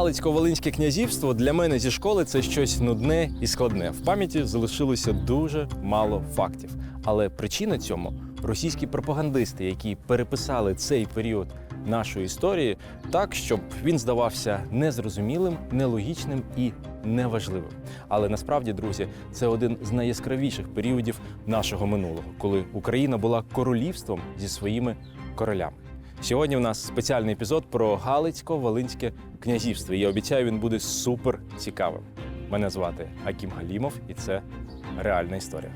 Галицько-Волинське князівство для мене зі школи це щось нудне і складне. В пам'яті залишилося дуже мало фактів. Але причина цьому російські пропагандисти, які переписали цей період нашої історії так, щоб він здавався незрозумілим, нелогічним і неважливим. Але насправді, друзі, це один з найяскравіших періодів нашого минулого, коли Україна була королівством зі своїми королями. Сьогодні у нас спеціальний епізод про Галицько-Волинське князівство. Я обіцяю, він буде супер цікавим. Мене звати Акім Галімов, і це реальна історія.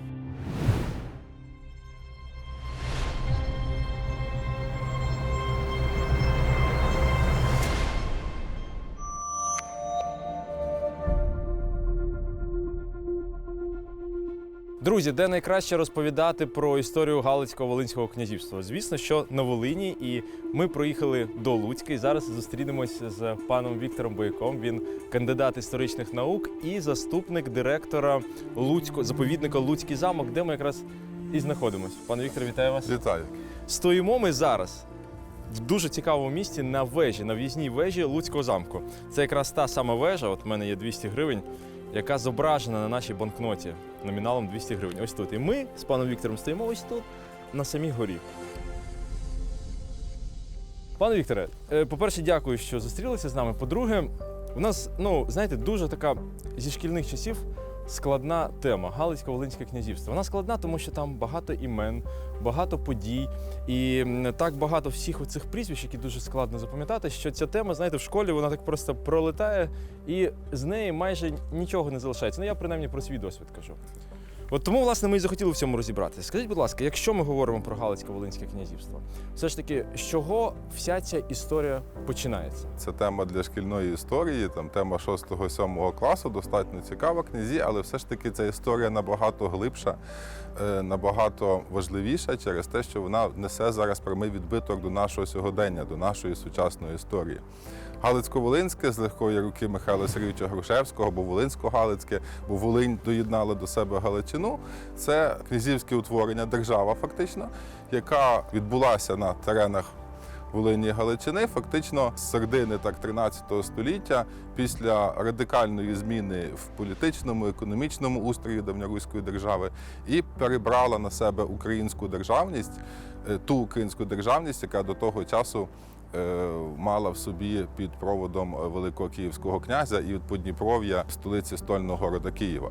Друзі, де найкраще розповідати про історію Галицько-Волинського князівства? Звісно, що на Волині, і ми проїхали до Луцька. І зараз зустрінемось з паном Віктором Бояком. Він кандидат історичних наук і заступник директора Луцького заповідника Луцький замок, де ми якраз і знаходимось. Пане Віктор, вітаю вас. Вітаю. Стоїмо ми зараз в дуже цікавому місці на вежі, на в'їзній вежі Луцького замку. Це якраз та сама вежа, от в мене є 200 гривень, яка зображена на нашій банкноті номіналом 200 гривень. Ось тут. І ми з паном Віктором стоїмо ось тут, на самій горі. Пане Вікторе, е, по-перше, дякую, що зустрілися з нами. По-друге, у нас, ну, знаєте, дуже така зі шкільних часів складна тема Галицько-Волинське князівство. Вона складна, тому що там багато імен, багато подій і так багато всіх цих прізвищ, які дуже складно запам'ятати, що ця тема, знаєте, в школі вона так просто пролетає, і з неї майже нічого не залишається. Ну, я принаймні про свій досвід кажу. От тому, власне, ми і захотіли в цьому розібратися. Скажіть, будь ласка, якщо ми говоримо про Галицько-Волинське князівство, все ж таки, з чого вся ця історія починається? Це тема для шкільної історії, там тема 6-7 класу, достатньо цікава князі, але все ж таки ця історія набагато глибша, е, набагато важливіша через те, що вона несе зараз прямий відбиток до нашого сьогодення, до нашої сучасної історії. Галицько-Волинське з легкої руки Михайла Сергійовича Грушевського, бо Волинсько-Галицьке, бо Волинь доєднала до себе Галичину. Це князівське утворення, держава фактично, яка відбулася на теренах Волині Галичини, фактично з середини так 13 століття, після радикальної зміни в політичному, економічному устрої давньоруської держави, і перебрала на себе українську державність, е, ту українську державність, яка до того часу. Е, Мала в собі під проводом е, Великого Київського князя і Подніпров'я столиці стольного города Києва.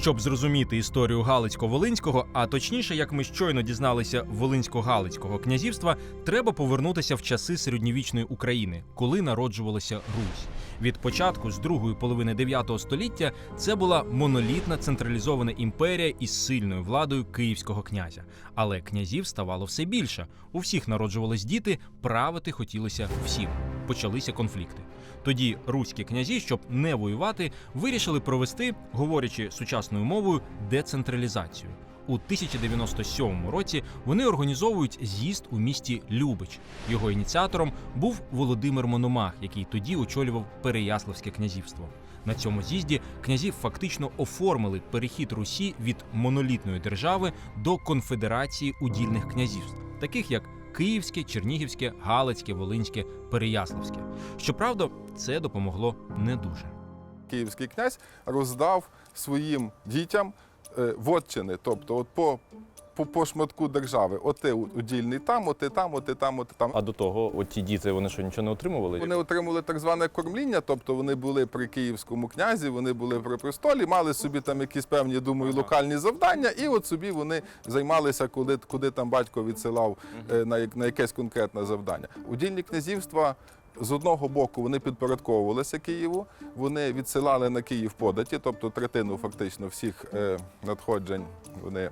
Щоб зрозуміти історію Галицько-Волинського, а точніше, як ми щойно дізналися Волинсько-Галицького князівства, треба повернутися в часи середньовічної України, коли народжувалася Русь. Від початку з другої половини 9 століття це була монолітна централізована імперія із сильною владою київського князя. Але князів ставало все більше. У всіх народжувались діти, правити хотілося всім. Почалися конфлікти. Тоді руські князі, щоб не воювати, вирішили провести, говорячи сучасною мовою, децентралізацію. У 1097 році вони організовують з'їзд у місті Любич. Його ініціатором був Володимир Мономах, який тоді очолював Переяславське князівство. На цьому з'їзді князів фактично оформили перехід Русі від монолітної держави до конфедерації удільних князівств, таких як Київське, Чернігівське, Галицьке, Волинське, Переяславське. Щоправда, це допомогло не дуже. Київський князь роздав своїм дітям водчини, вотчини, тобто от по, по, по шматку держави. Оти удільний там, оти там, оти там, оти там. А до того, от ті діти, вони що нічого не отримували? Вони отримали так зване кормління, тобто вони були при київському князі, вони були при престолі, мали собі там якісь певні, думаю, локальні завдання, і от собі вони займалися, куди, куди там батько відсилав е, на, на якесь конкретне завдання. Удільні князівства. З одного боку вони підпорядковувалися Києву, вони відсилали на Київ податі, тобто третину фактично всіх е, надходжень вони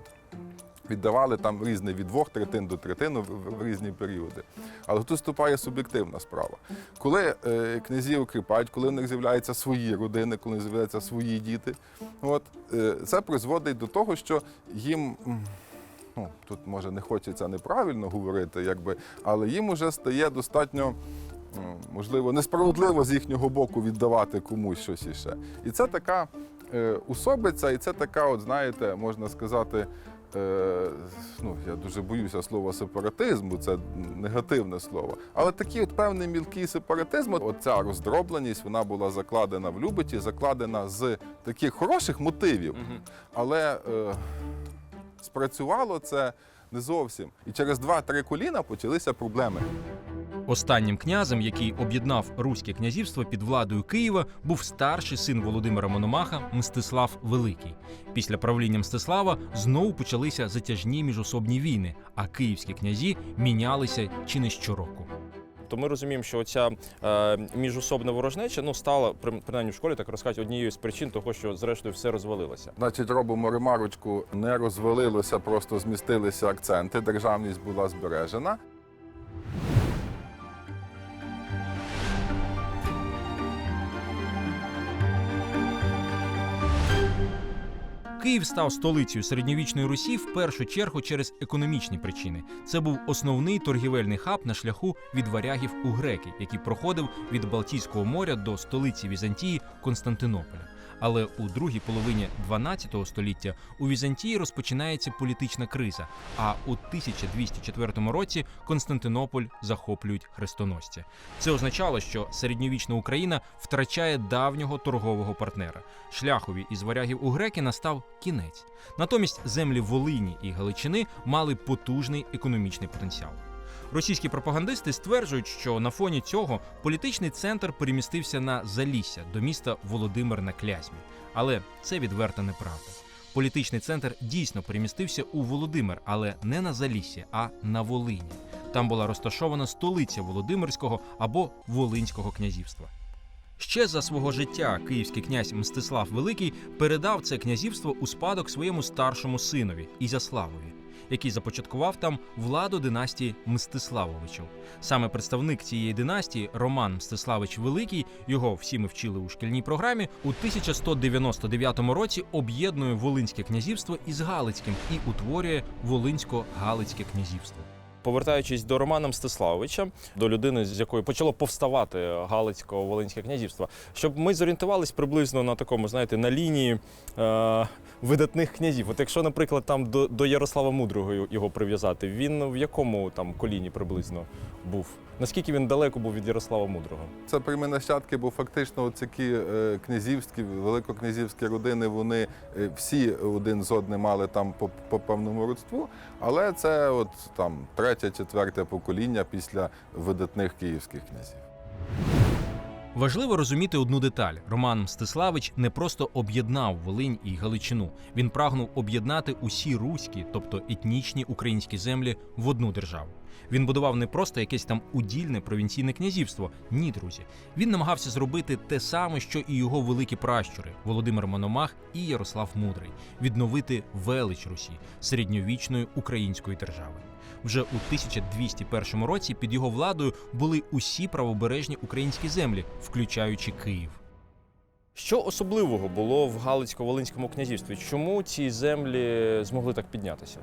віддавали там різне від двох третин до третини в, різні періоди. Але тут вступає суб'єктивна справа. Коли е, князі окріпають, коли в них з'являються свої родини, коли з'являються свої діти, от, е, це призводить до того, що їм. Ну, тут може не хочеться неправильно говорити, якби, але їм уже стає достатньо, можливо, несправедливо з їхнього боку віддавати комусь щось іще. І це така е, усобиця, і це така, от знаєте, можна сказати, ну, я дуже боюся слова сепаратизму, це негативне слово. Але такий от певний мілкий сепаратизм, оця роздробленість, вона була закладена в Любиті, закладена з таких хороших мотивів. Але е, спрацювало це не зовсім. І через два-три коліна почалися проблеми. Останнім князем, який об'єднав руське князівство під владою Києва, був старший син Володимира Мономаха Мстислав Великий. Після правління Мстислава знову почалися затяжні міжособні війни, а київські князі мінялися чи не щороку. То ми розуміємо, що ця е, міжособна ворожнеча ну стала при- принаймні в школі так розказують однією з причин того, що зрештою все розвалилося. Значить, робимо ремарочку, не розвалилося, просто змістилися акценти. Державність була збережена. Київ став столицею середньовічної Русі в першу чергу через економічні причини. Це був основний торгівельний хаб на шляху від варягів у греки, який проходив від Балтійського моря до столиці Візантії Константинополя. Але у другій половині 12 століття у Візантії розпочинається політична криза. А у 1204 році Константинополь захоплюють хрестоносці. Це означало, що середньовічна Україна втрачає давнього торгового партнера. Шляхові із варягів у греки настав кінець. Натомість землі Волині і Галичини мали потужний економічний потенціал. Російські пропагандисти стверджують, що на фоні цього політичний центр перемістився на Залісся до міста Володимир на Клязьмі. Але це відверта неправда. Політичний центр дійсно перемістився у Володимир, але не на Заліссі, а на Волині. Там була розташована столиця Володимирського або Волинського князівства. Ще за свого життя київський князь Мстислав Великий передав це князівство у спадок своєму старшому синові Ізяславові, який започаткував там владу династії Мстиславовичів. Саме представник цієї династії Роман Мстиславич Великий, його всі ми вчили у шкільній програмі, у 1199 році об'єднує Волинське князівство із Галицьким і утворює Волинсько-Галицьке князівство. Повертаючись до Романа Мстиславовича, до людини, з якої почало повставати Галицько-Волинське князівство, щоб ми зорієнтувались приблизно на такому, знаєте, на лінії е, видатних князів. От якщо, наприклад, там до, до Ярослава Мудрого його прив'язати, він в якому там коліні приблизно був? Наскільки він далеко був від Ярослава Мудрого? Це прямі нащадки, бо фактично ці князівські, великокнязівські родини, вони е, всі один з одним мали там по, по певному родству, але це от там третє, четверте покоління після видатних київських князів. Важливо розуміти одну деталь: Роман Мстиславич не просто об'єднав Волинь і Галичину. Він прагнув об'єднати усі руські, тобто етнічні українські землі, в одну державу. Він будував не просто якесь там удільне провінційне князівство. Ні, друзі. Він намагався зробити те саме, що і його великі пращури Володимир Мономах і Ярослав Мудрий відновити велич Русі середньовічної української держави. Вже у 1201 році під його владою були усі правобережні українські землі, включаючи Київ. Що особливого було в Галицько-Волинському князівстві? Чому ці землі змогли так піднятися?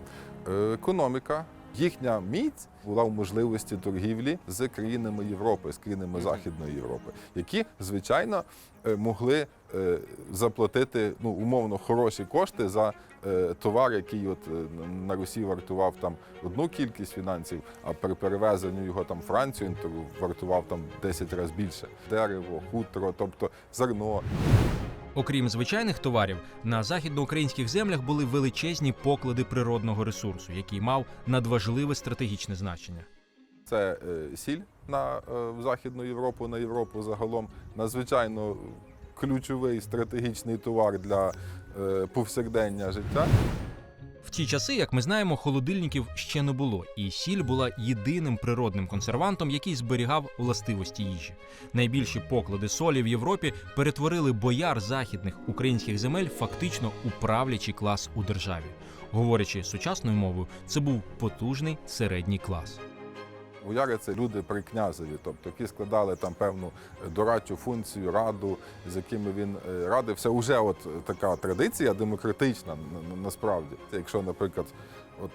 Е, Економіка. Їхня міць була в можливості торгівлі з країнами Європи, з країнами Західної Європи, які, звичайно, е, могли заплатити ну, умовно хороші кошти за е, товар, який от е, на Русі вартував там одну кількість фінансів, а при перевезенню його там Францію вартував там 10 разів більше. Дерево, хутро, тобто зерно. Окрім звичайних товарів, на західноукраїнських землях були величезні поклади природного ресурсу, який мав надважливе стратегічне значення. Це е, сіль на е, Західну Європу, на Європу загалом. Надзвичайно ключовий стратегічний товар для е, повсякдення життя. В ті часи, як ми знаємо, холодильників ще не було, і сіль була єдиним природним консервантом, який зберігав властивості їжі. Найбільші поклади солі в Європі перетворили бояр західних українських земель фактично у правлячий клас у державі. Говорячи сучасною мовою, це був потужний середній клас. Бояри це люди при князеві, тобто які складали там певну дорадчу функцію, раду, з якими він е, радився. Уже от така традиція демократична на- на- насправді. Якщо, наприклад, от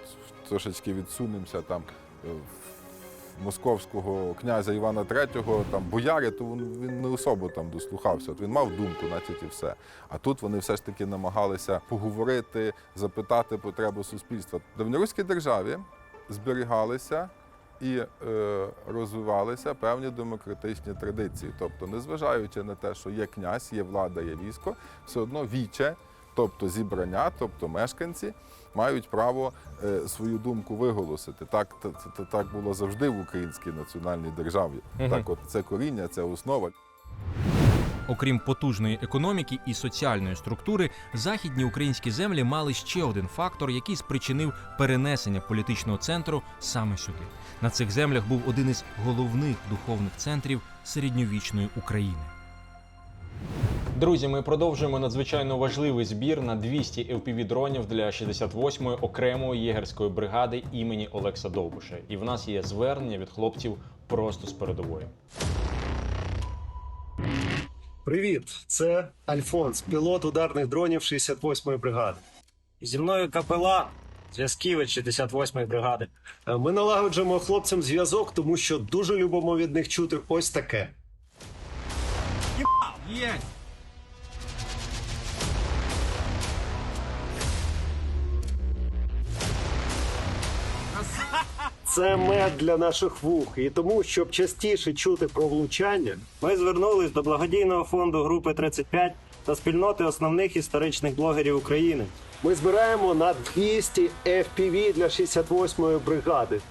трошечки відсунемося там е, московського князя Івана III, там бояри, то він, він не особо там дослухався. От він мав думку, значить і все. А тут вони все ж таки намагалися поговорити, запитати потребу суспільства. В давньоруській державі зберігалися і е, розвивалися певні демократичні традиції. Тобто, незважаючи на те, що є князь, є влада, є військо, все одно віче, тобто зібрання, тобто мешканці, мають право е, свою думку виголосити. Так, та- та- та- так було завжди в українській національній державі. Угу. Так, от це коріння, це основа. Окрім потужної економіки і соціальної структури, західні українські землі мали ще один фактор, який спричинив перенесення політичного центру саме сюди. На цих землях був один із головних духовних центрів середньовічної України. Друзі, ми продовжуємо надзвичайно важливий збір на 200 fpv дронів для 68-ї окремої єгерської бригади імені Олекса Довбуша. І в нас є звернення від хлопців просто з передової. Привіт, це Альфонс, пілот ударних дронів 68-ї бригади. Зі мною капелан, зв'язківець 68-ї бригади. Е, Ми налагоджуємо хлопцям зв'язок, тому що дуже любимо від них чути ось таке. Це мед для наших вух, і тому, щоб частіше чути про влучання, Ми звернулись до благодійного фонду групи 35 та спільноти основних історичних блогерів України. ми збираємо на 200 FPV для 68-ї бригади.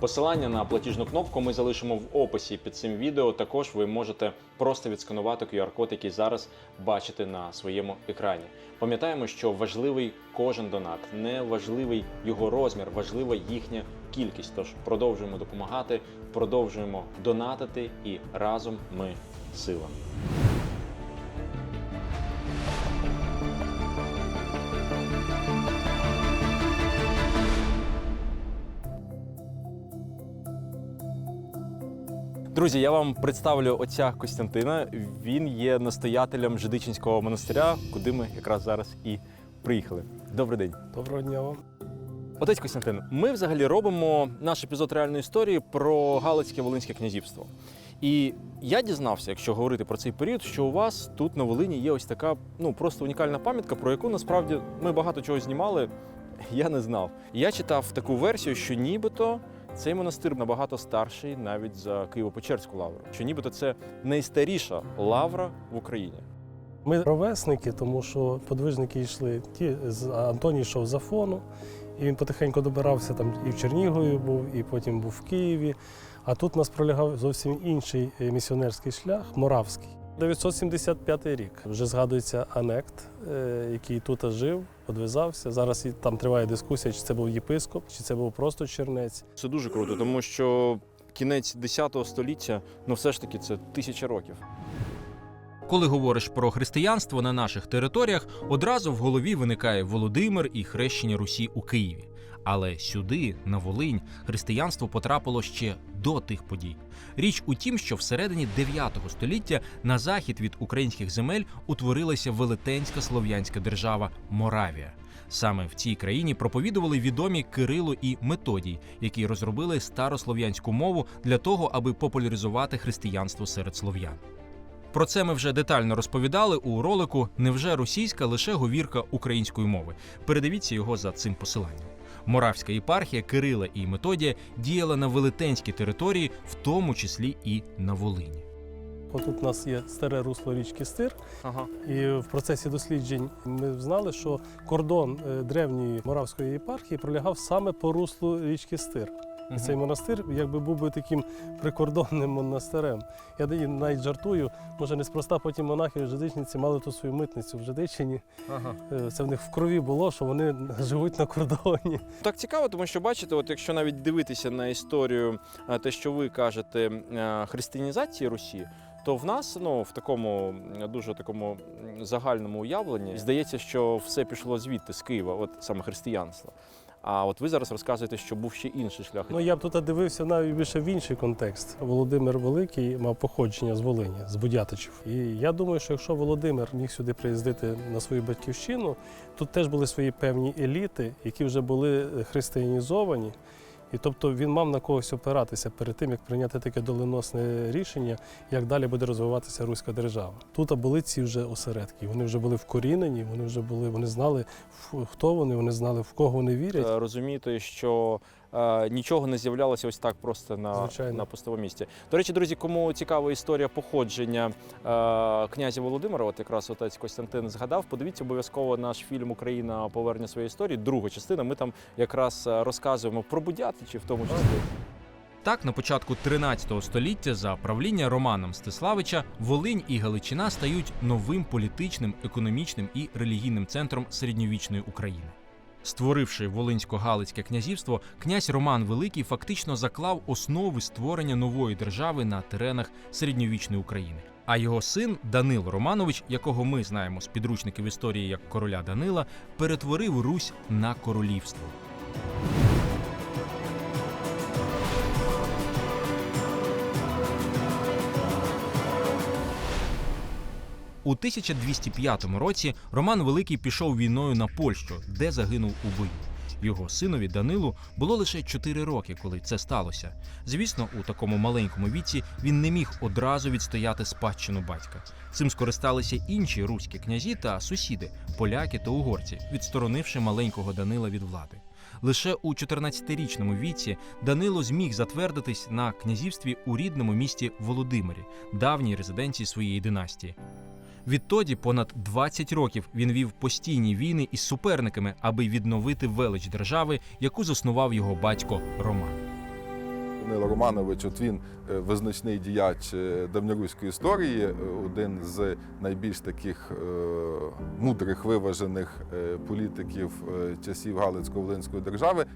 Посилання на платіжну кнопку ми залишимо в описі під цим відео. Також ви можете просто відсканувати QR-код, який зараз бачите на своєму екрані. Пам'ятаємо, що важливий кожен донат, не важливий його розмір, важлива їхня кількість. Тож продовжуємо допомагати, продовжуємо донатити і разом ми сила. Друзі, я вам представлю отця Костянтина. Він є настоятелем Жидичинського монастиря, куди ми якраз зараз і приїхали. Добрий день. Доброго дня вам. Отець Костянтин, ми взагалі робимо наш епізод реальної історії про Галицьке Волинське князівство. І я дізнався, якщо говорити про цей період, що у вас тут на Волині є ось така ну просто унікальна пам'ятка, про яку насправді ми багато чого знімали. Я не знав. Я читав таку версію, що нібито цей монастир набагато старший навіть за Києво-Печерську лавру. Що нібито це найстаріша лавра в Україні. Ми ровесники, тому що подвижники йшли. Ті Антоній йшов з Афону, і він потихеньку добирався там і в Чернігові був, і потім був в Києві. А тут нас пролягав зовсім інший е, місіонерський шлях моравський. 975 рік вже згадується Анект, е, який тут жив, подвизався. Зараз і там триває дискусія, чи це був єпископ, чи це був просто чернець. Це дуже круто, тому що кінець 10 століття, ну все ж таки, це тисяча років. Коли говориш про християнство на наших територіях, одразу в голові виникає Володимир і хрещення Русі у Києві. Але сюди, на Волинь, християнство потрапило ще до тих подій. Річ у тім, що всередині 9 століття на захід від українських земель утворилася велетенська слов'янська держава Моравія. Саме в цій країні проповідували відомі Кирило і Методій, які розробили старослов'янську мову для того, аби популяризувати християнство серед слов'ян. Про це ми вже детально розповідали у ролику Невже російська лише говірка української мови. Передивіться його за цим посиланням. Моравська єпархія Кирила і Методія діяла на велетенській території, в тому числі і на Волині. Отут у нас є старе русло річки Стир, Ага. І в процесі досліджень ми знали, що кордон е, древньої моравської єпархії пролягав саме по руслу річки Стир. І цей монастир якби був би таким прикордонним монастирем. Я навіть жартую, може неспроста потім монахи жидичниці мали ту свою митницю в Жидичині. Ага. Е, Це в них в крові було, що вони живуть на кордоні. Так цікаво, тому що бачите, от якщо навіть дивитися на історію, е, те, що ви кажете, е, християнізації Русі, то в нас ну в такому дуже такому загальному уявленні здається, що все пішло звідти з Києва, от саме християнство. А от ви зараз розказуєте, що був ще інший шлях. Ну я б тут дивився навіть більше в інший контекст. Володимир Великий мав походження з Волині, з Будятичів. І я думаю, що якщо Володимир міг сюди приїздити на свою батьківщину, тут теж були свої певні еліти, які вже були християнізовані. І тобто він мав на когось опиратися перед тим, як прийняти таке доленосне рішення, як далі буде розвиватися руська держава. Тут були ці вже осередки. Вони вже були вкорінені, вони вже були, вони знали, хто вони, вони знали, в кого вони вірять. Е, Розуміти, що нічого не з'являлося ось так просто на, Звичайно. на пустовому місці. До речі, друзі, кому цікава історія походження е, князя Володимира, от якраз отець Костянтин згадав, подивіться обов'язково наш фільм Україна повернення своєї історії. Друга частина. Ми там якраз е, розказуємо про Будятичі в тому числі. Так, на початку 13 століття за правління Романа Мстиславича Волинь і Галичина стають новим політичним, економічним і релігійним центром середньовічної України. Створивши Волинсько-Галицьке князівство, князь Роман Великий фактично заклав основи створення нової держави на теренах середньовічної України. А його син Данило Романович, якого ми знаємо з підручників історії як короля Данила, перетворив Русь на королівство. У 1205 році Роман Великий пішов війною на Польщу, де загинув у бою. Його синові Данилу було лише 4 роки, коли це сталося. Звісно, у такому маленькому віці він не міг одразу відстояти спадщину батька. Цим скористалися інші руські князі та сусіди, поляки та угорці, відсторонивши маленького Данила від влади. Лише у 14-річному віці Данило зміг затвердитись на князівстві у рідному місті Володимирі, давній резиденції своєї династії. Відтоді понад 20 років він вів постійні війни із суперниками, аби відновити велич держави, яку заснував його батько Роман. Данило Романович, от він е, визначний діяч е, давньоруської історії, е, один з найбільш таких мудрих, виважених політиків часів Галицько-Волинської держави.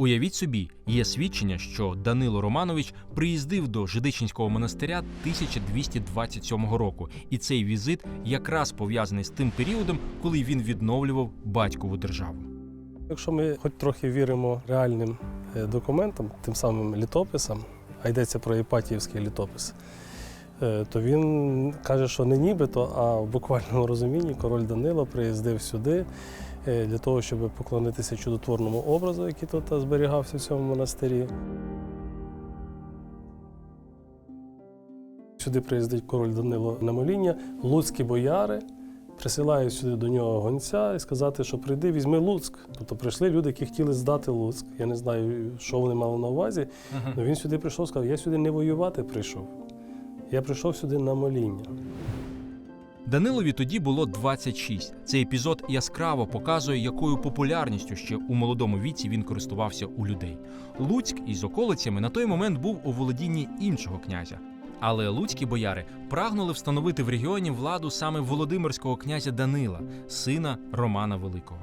Уявіть собі, є свідчення, що Данило Романович приїздив до Жидичинського монастиря 1227 року, і цей візит якраз пов'язаний з тим періодом, коли він відновлював батькову державу. Якщо ми хоч трохи віримо реальним е, документам, тим самим літописам, а йдеться про Іпатіївський літопис, е, то він каже, що не нібито, а в буквальному розумінні король Данило приїздив сюди для того, щоб поклонитися чудотворному образу, який тут зберігався в цьому монастирі. Сюди приїздить король Данило на моління, луцькі бояри присилають сюди до нього гонця і сказати, що прийди, візьми Луцьк. Тобто прийшли люди, які хотіли здати Луцьк. Я не знаю, що вони мали на увазі. але він сюди прийшов і сказав, я сюди не воювати прийшов. Я прийшов сюди на моління. Данилові тоді було 26. Цей епізод яскраво показує, якою популярністю ще у молодому віці він користувався у людей. Луцьк із околицями на той момент був у володінні іншого князя. Але луцькі бояри прагнули встановити в регіоні владу саме володимирського князя Данила, сина Романа Великого.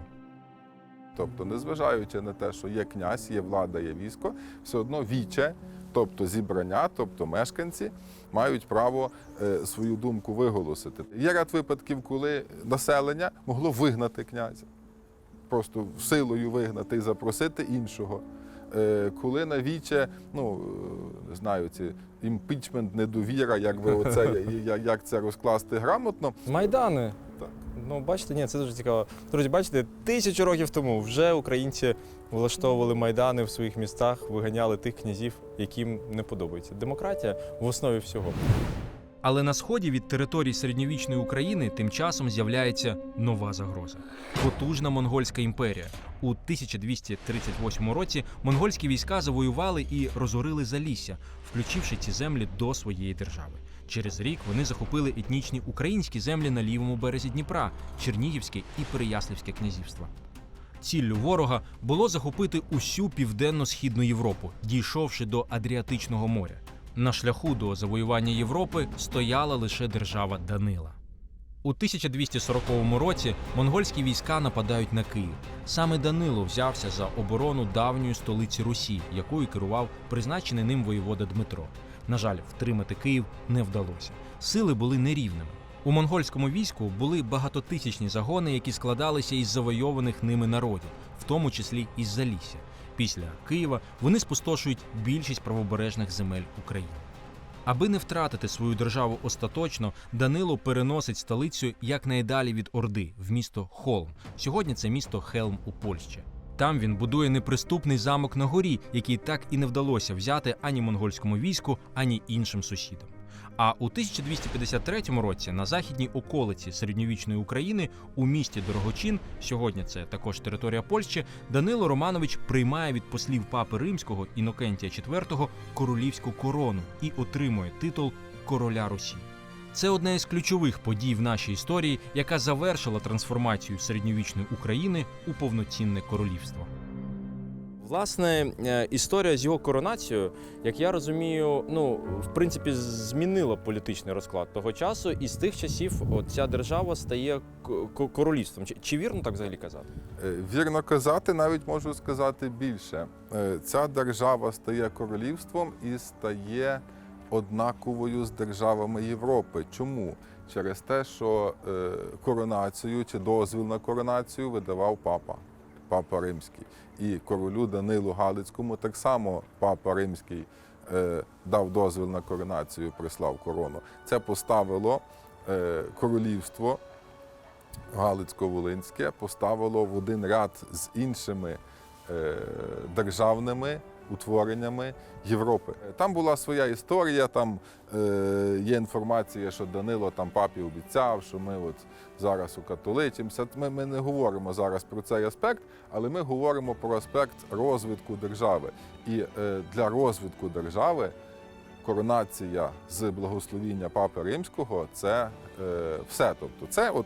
Тобто, незважаючи на те, що є князь, є влада, є військо, все одно віче, тобто зібрання, тобто мешканці, мають право е, свою думку виголосити. Є ряд випадків, коли населення могло вигнати князя, просто силою вигнати і запросити іншого. Е, коли навіче, ну не знаю, ці імпічмент, недовіра, як би оце як, як це розкласти грамотно. Майдани. Ну, бачите, ні, це дуже цікаво. Друзі, бачите, тисячу років тому вже українці влаштовували майдани в своїх містах, виганяли тих князів, яким не подобається. Демократія в основі всього. Але на сході від територій середньовічної України тим часом з'являється нова загроза потужна монгольська імперія. У 1238 році монгольські війська завоювали і розорили Залісся, включивши ці землі до своєї держави. Через рік вони захопили етнічні українські землі на лівому березі Дніпра, Чернігівське і Переяславське князівства. Ціллю ворога було захопити усю південно-східну Європу, дійшовши до Адріатичного моря. На шляху до завоювання Європи стояла лише держава Данила. У 1240 році монгольські війська нападають на Київ. Саме Данило взявся за оборону давньої столиці Русі, якою керував призначений ним воєвода Дмитро. На жаль, втримати Київ не вдалося. Сили були нерівними. У монгольському війську були багатотисячні загони, які складалися із завойованих ними народів, в тому числі із Залісся. Після Києва вони спустошують більшість правобережних земель України. Аби не втратити свою державу остаточно, Данило переносить столицю якнайдалі від Орди в місто Холм. Сьогодні це місто Хелм у Польщі. Там він будує неприступний замок на горі, який так і не вдалося взяти ані монгольському війську, ані іншим сусідам. А у 1253 році на західній околиці середньовічної України у місті Дорогочин, сьогодні це також територія Польщі, Данило Романович приймає від послів папи римського Інокентія IV королівську корону і отримує титул короля Русі. Це одна із ключових подій в нашій історії, яка завершила трансформацію середньовічної України у повноцінне королівство. Власне, е, історія з його коронацією, як я розумію, ну в принципі змінила політичний розклад того часу, і з тих часів ця держава стає королівством. Чи, чи вірно так взагалі казати? Е, Вірно казати, навіть можу сказати більше. Е, Ця держава стає королівством і стає однаковою з державами Європи. Чому? Через те, що е, коронацію чи дозвіл на коронацію видавав папа, папа римський. І королю Данилу Галицькому так само папа римський е, дав дозвіл на коронацію, прислав корону. Це поставило е, королівство Галицько-Волинське поставило в один ряд з іншими державними утвореннями Європи. Там була своя історія, там е, є інформація, що Данило там папі обіцяв, що ми от зараз укатоличимося. Ми, ми не говоримо зараз про цей аспект, але ми говоримо про аспект розвитку держави. І е, для розвитку держави коронація з благословіння Папи Римського це е, все. Тобто, це от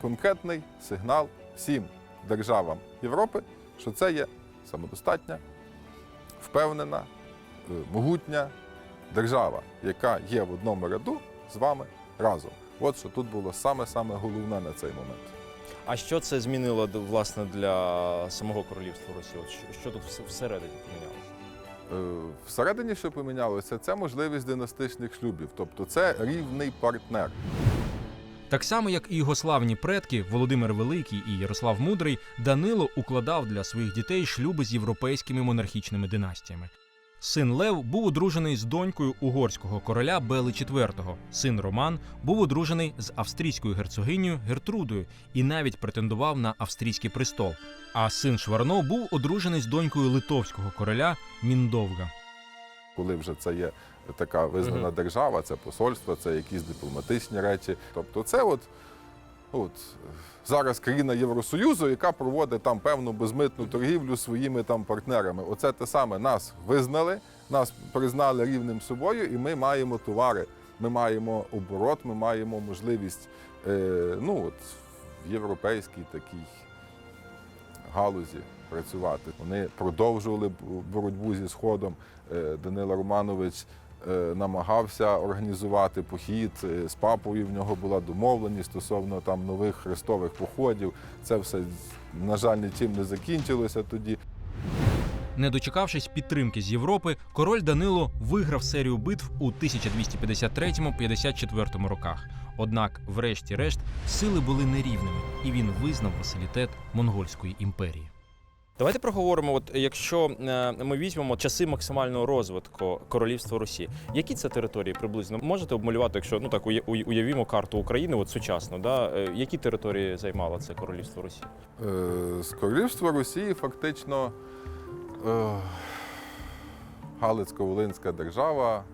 конкретний сигнал всім державам Європи, що це є самодостатня, впевнена, е, могутня держава, яка є в одному ряду з вами разом. От що тут було саме-саме головне на цей момент. А що це змінило власне для самого королівства Росії? От що, тут вс- всередині помінялося? Е, Всередині, що помінялося, це можливість династичних шлюбів, тобто це рівний партнер. Так само, як і його славні предки Володимир Великий і Ярослав Мудрий, Данило укладав для своїх дітей шлюби з європейськими монархічними династіями. Син Лев був одружений з донькою угорського короля Бели IV. Син Роман був одружений з австрійською герцогинею Гертрудою і навіть претендував на австрійський престол. А син Шварно був одружений з донькою литовського короля Міндовга. коли вже це є така визнана Мгм. держава, це посольство, це якісь дипломатичні речі. Тобто, це от, от зараз країна Євросоюзу, яка проводить там певну безмитну торгівлю своїми там партнерами. Оце те саме нас визнали, нас признали рівним собою, і ми маємо товари. Ми маємо оборот, ми маємо можливість е, ну, от, в європейській такій галузі працювати. Вони продовжували боротьбу зі Сходом. Е, Данило Романович намагався організувати похід е, з папою. В нього була домовленість стосовно там нових хрестових походів. Це все, на жаль, нічим не закінчилося тоді. Не дочекавшись підтримки з Європи, король Данило виграв серію битв у 1253-54 роках. Однак, врешті-решт, сили були нерівними, і він визнав василітет монгольської імперії. Давайте проговоримо, от якщо е, ми візьмемо часи максимального розвитку королівства Росії, які це території приблизно можете обмалювати, якщо ну так уя- уя- уявімо карту України, от сучасно, да? е, які території займало це королівство Росії? Е, З королівства Росії фактично Галицько-Волинська держава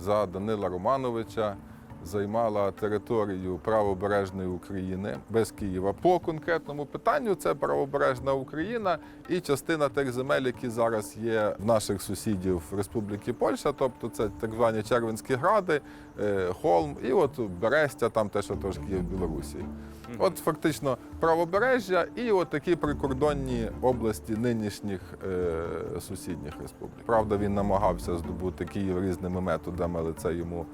за Данила Романовича займала територію правобережної України без Києва. По конкретному питанню це правобережна Україна і частина тих земель, які зараз є в наших сусідів Республіки Польща, тобто це так звані Червенські гради, е, Холм і от Берестя, там те, що трошки є в Білорусі. От фактично правобережжя і от такі прикордонні області нинішніх е, сусідніх республік. Правда, він намагався здобути Київ різними методами, але це йому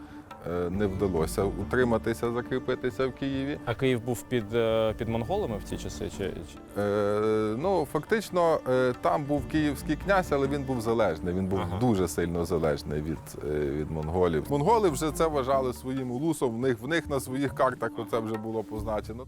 не вдалося утриматися, закріпитися в Києві. А Київ був під, е, під монголами в ці часи? Чи. Е, ну, фактично, е, там був київський князь, але він був залежний. Він був Ага. дуже сильно залежний від, е, від монголів. Монголи вже це вважали своїм улусом. В них в них на своїх картах це вже було позначено.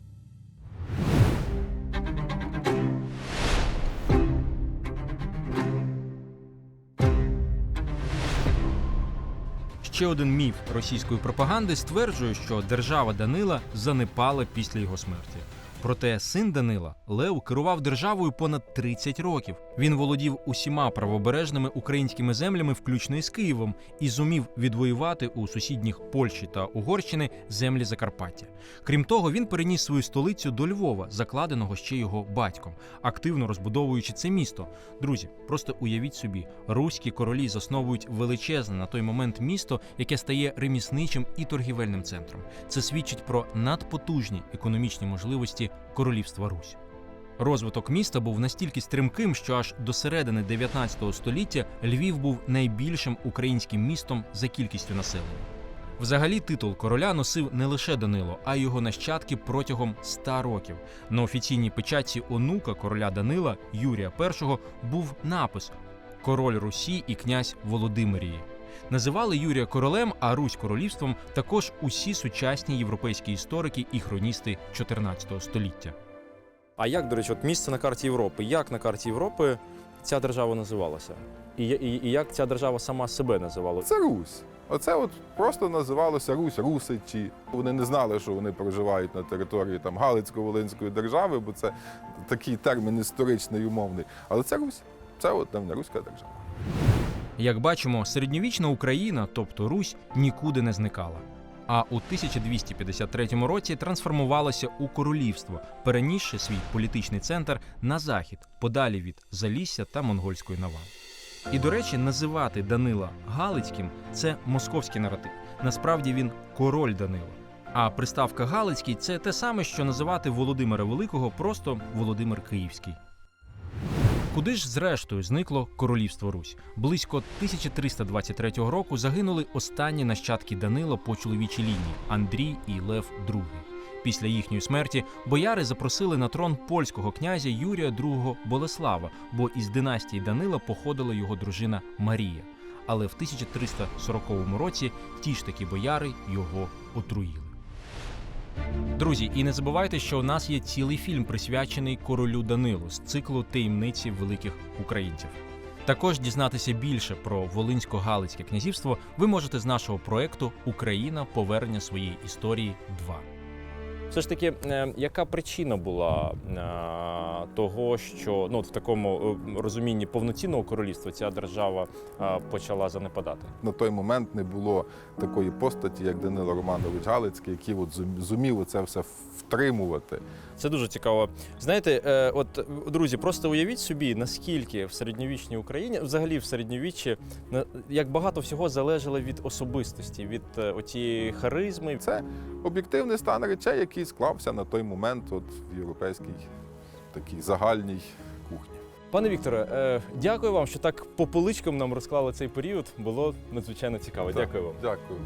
Ще один міф російської пропаганди стверджує, що держава Данила занепала після його смерті. Проте син Данила Лев керував державою понад 30 років. Він володів усіма правобережними українськими землями, включно із Києвом, і зумів відвоювати у сусідніх Польщі та Угорщини землі Закарпаття. Крім того, він переніс свою столицю до Львова, закладеного ще його батьком, активно розбудовуючи це місто. Друзі, просто уявіть собі, руські королі засновують величезне на той момент місто, яке стає ремісничим і торгівельним центром. Це свідчить про надпотужні економічні можливості королівства Русь. Розвиток міста був настільки стрімким, що аж до середини 19 століття Львів був найбільшим українським містом за кількістю населення. Взагалі, титул короля носив не лише Данило, а й його нащадки протягом 100 років. На офіційній печатці онука короля Данила Юрія І був напис Король Русі і князь Володимирії. Називали Юрія королем, а Русь королівством також усі сучасні європейські історики і хроністи 14 століття. А як, до речі, от місце на карті Європи? Як на карті Європи ця держава називалася? І, і, і як ця держава сама себе називала? Це Русь. Оце от просто називалося Русь, Русичі. Вони не знали, що вони проживають на території там Галицько-Волинської держави, бо це такий термін історичний умовний. Але це Русь. Це от давня руська держава. Як бачимо, середньовічна Україна, тобто Русь, нікуди не зникала. А у 1253 році трансформувалася у королівство, перенісши свій політичний центр на захід, подалі від Залісся та монгольської навали. І, до речі, називати Данила Галицьким це московський наратив. Насправді він король Данила. А приставка Галицький це те саме, що називати Володимира Великого просто Володимир Київський. Куди ж зрештою зникло королівство Русь? Близько 1323 року загинули останні нащадки Данила по чоловічій лінії Андрій і Лев II. Після їхньої смерті бояри запросили на трон польського князя Юрія II Болеслава, бо із династії Данила походила його дружина Марія. Але в 1340 році ті ж таки бояри його отруїли. Друзі, і не забувайте, що у нас є цілий фільм присвячений королю Данилу з циклу таємниці великих українців. Також дізнатися більше про Волинсько-Галицьке князівство ви можете з нашого проекту Україна повернення своєї історії 2. Все ж таки, е, яка причина була е, того, що ну, в такому е, розумінні повноцінного королівства ця держава почала занепадати? На той момент не було такої постаті, як Данило Романович Галицький, який от зумів це все втримувати. Це дуже цікаво. Знаєте, е, от друзі, просто уявіть собі, наскільки в середньовічній Україні, взагалі в середньовіччі, на- як багато всього залежало від особистості, від е, отієї харизми. Це об'єктивний стан речей, який склався на той момент от в європейській такій загальній кухні. Пане Вікторе, е, дякую вам, що так по поличкам нам розклали цей період. Було надзвичайно цікаво. Дякую вам. Дякую.